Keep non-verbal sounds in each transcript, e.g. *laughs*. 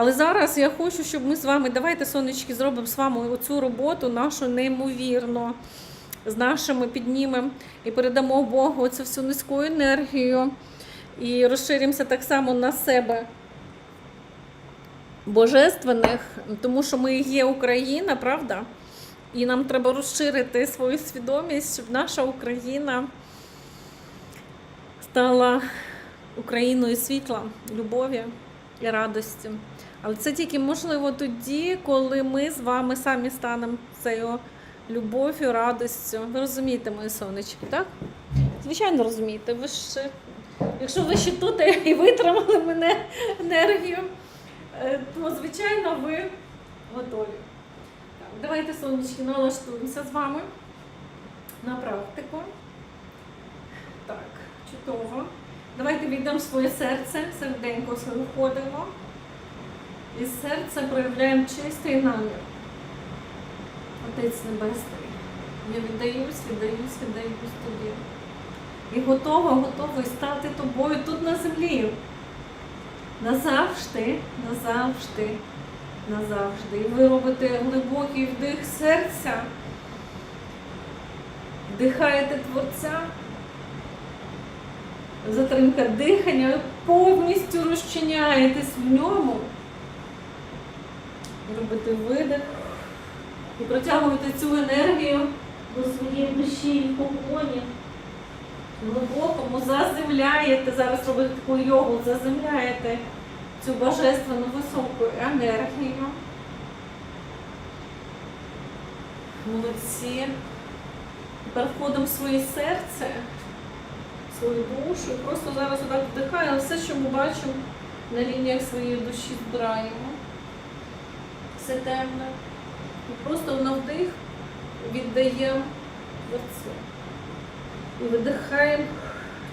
Але зараз я хочу, щоб ми з вами, давайте, сонечки, зробимо з вами оцю роботу нашу неймовірно. З нашими піднімемо і передамо Богу цю всю низьку енергію. І розширимося так само на себе божественних, тому що ми є Україна, правда? І нам треба розширити свою свідомість, щоб наша Україна стала Україною світла, любові і радості. Але це тільки можливо тоді, коли ми з вами самі станемо цією любов'ю, радістю. Ви розумієте, мої сонечки, так? Звичайно, розумієте. Ви ж, якщо ви ще тут і витримали мене енергію, е, то звичайно ви готові. Так, давайте, сонечки, налаштуємося з вами на практику. Так, чудово. Давайте війдемо в своє серце, серденько своє входимо. І з серця проявляємо чистий намір. Отець Небесний. Я віддаюсь, віддаюсь, віддаюсь тобі. І готова, готова стати тобою тут на землі. Назавжди, назавжди, назавжди. І ви робите глибокий вдих серця, вдихаєте Творця, затримка дихання, ви повністю розчиняєтесь в ньому. І робите видих. І протягуєте цю енергію до своєї душі і поклоні. Глибокому заземляєте, зараз робите таку йогу, заземляєте цю божественну високу енергію. Молодці. Тепер входимо в своє серце, в свою душу. Просто зараз отак вдихаємо все, що ми бачимо на лініях своєї душі, збираємо. Все темне. І просто на вдих віддаємо Творцю. І видихаємо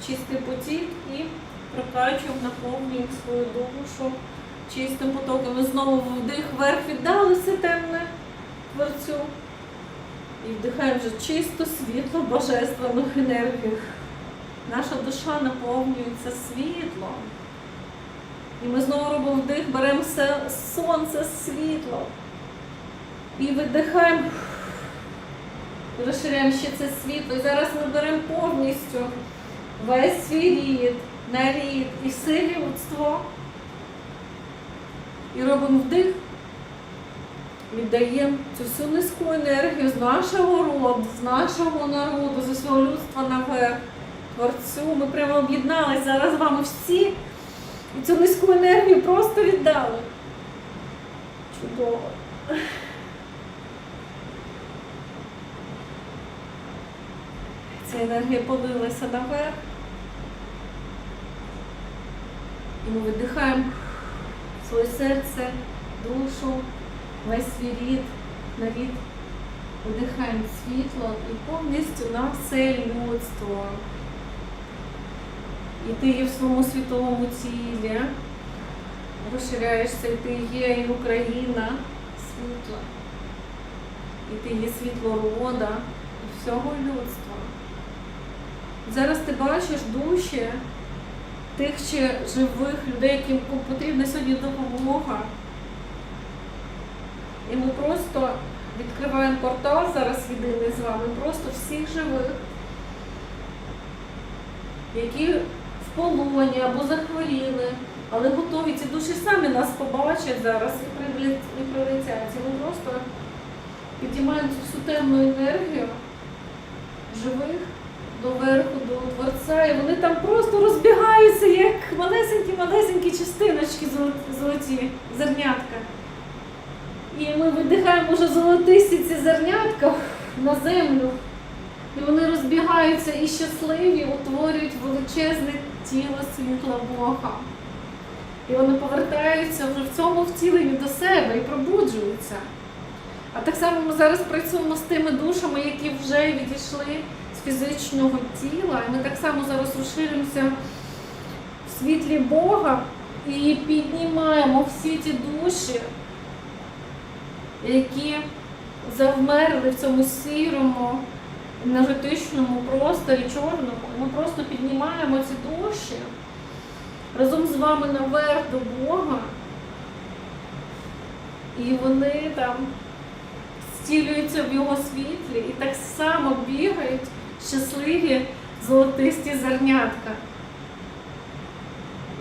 чистий потік і прокачуємо, наповнюємо свою душу чистим потоком. І знову вдих вверх віддали все темне творцю. І вдихаємо вже чисто світло, божественну енергію. Наша душа наповнюється світлом. І ми знову робимо вдих, беремо все сонце, світло. І видихаємо, розширяємо ще це світло. І зараз ми беремо повністю весь свій рід, нарід і все людство. І робимо вдих, віддаємо цю всю низьку енергію з нашого роду, з нашого народу, з усього людства наверх. Творцю. Ми прямо об'єдналися зараз з вами всі і цю низьку енергію просто віддали. Чудово. Ця енергія полилася наверх. І ми видихаємо своє серце, душу, весь свій рід, нарід. Видихаємо світло і повністю на все людство. І ти є в своєму світовому тілі, розширяєшся, і ти є і Україна світла. І ти є світло рода і всього людства. Зараз ти бачиш душі тих ще живих людей, яким потрібна сьогодні допомога. І ми просто відкриваємо портал зараз єдиний з вами, просто всіх живих, які полоні або захворіли, але готові. Ці душі самі нас побачать зараз і прилет- прилетять. І ми просто підіймаємо всю темну енергію живих доверху, до Творця, і вони там просто розбігаються, як малесенькі-малесенькі частиночки золоті, зернятка. І ми видихаємо вже золотисті ці зернятка на землю. І вони розбігаються і щасливі, утворюють величезне тіло світла Бога. І вони повертаються вже в цьому втіленні до себе і пробуджуються. А так само ми зараз працюємо з тими душами, які вже відійшли з фізичного тіла. І ми так само зараз розширимося в світлі Бога і піднімаємо всі ті душі, які завмерли в цьому сірому, енергетичному просторі чорному. Ми просто піднімаємо ці душі разом з вами наверх до Бога І вони там стілюються в його світлі і так само бігають щасливі золотисті зернятка.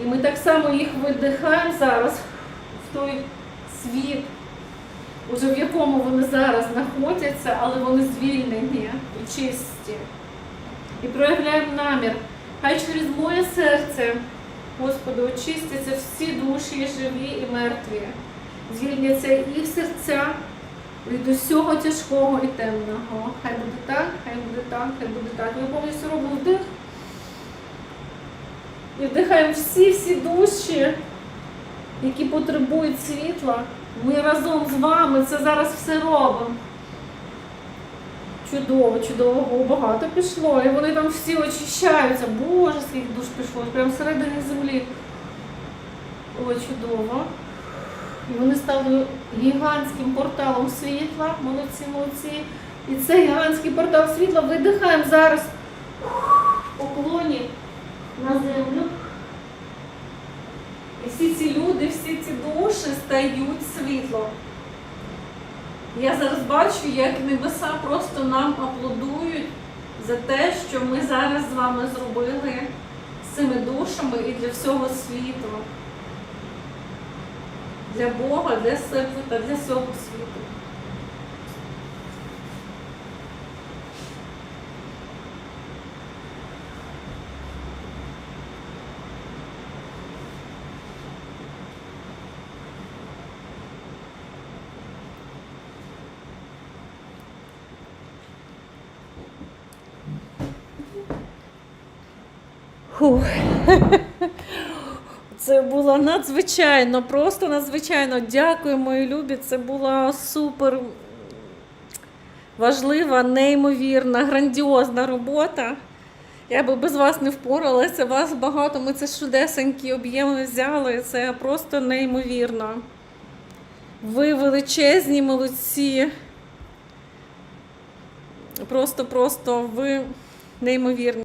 І ми так само їх видихаємо зараз в той світ, уже в якому вони зараз знаходяться, але вони звільнені і чисті. І проявляємо намір. Хай через моє серце, Господи, очистяться всі душі, живі і мертві. Звільняться їх серця від усього тяжкого і темного. Хай буде так, хай буде так, хай буде так. Ми повністю робимо вдих. І вдихаємо всі-всі душі, які потребують світла. Ми разом з вами це зараз все робимо. Чудово, чудово, багато пішло. І вони там всі очищаються. Боже, скільки душ пішло, прямо всередині землі. Ой, чудово. І вони стали гігантським порталом світла. Молодці, молодці. І цей гігантський портал світла видихаємо зараз поклоні на землю. І всі ці люди, всі ці душі стають світлом. Я зараз бачу, як небеса просто нам аплодують за те, що ми зараз з вами зробили з цими душами і для всього світу. Для Бога, для себе та для всього світу. Фух. *laughs* Це було надзвичайно, просто надзвичайно. Дякую, мої любі. Це була супер важлива, неймовірна, грандіозна робота. Я би без вас не впоралася, вас багато. Ми це шудесенькі об'єми взяли. Це просто неймовірно. Ви величезні молодці. Просто-просто ви неймовірні.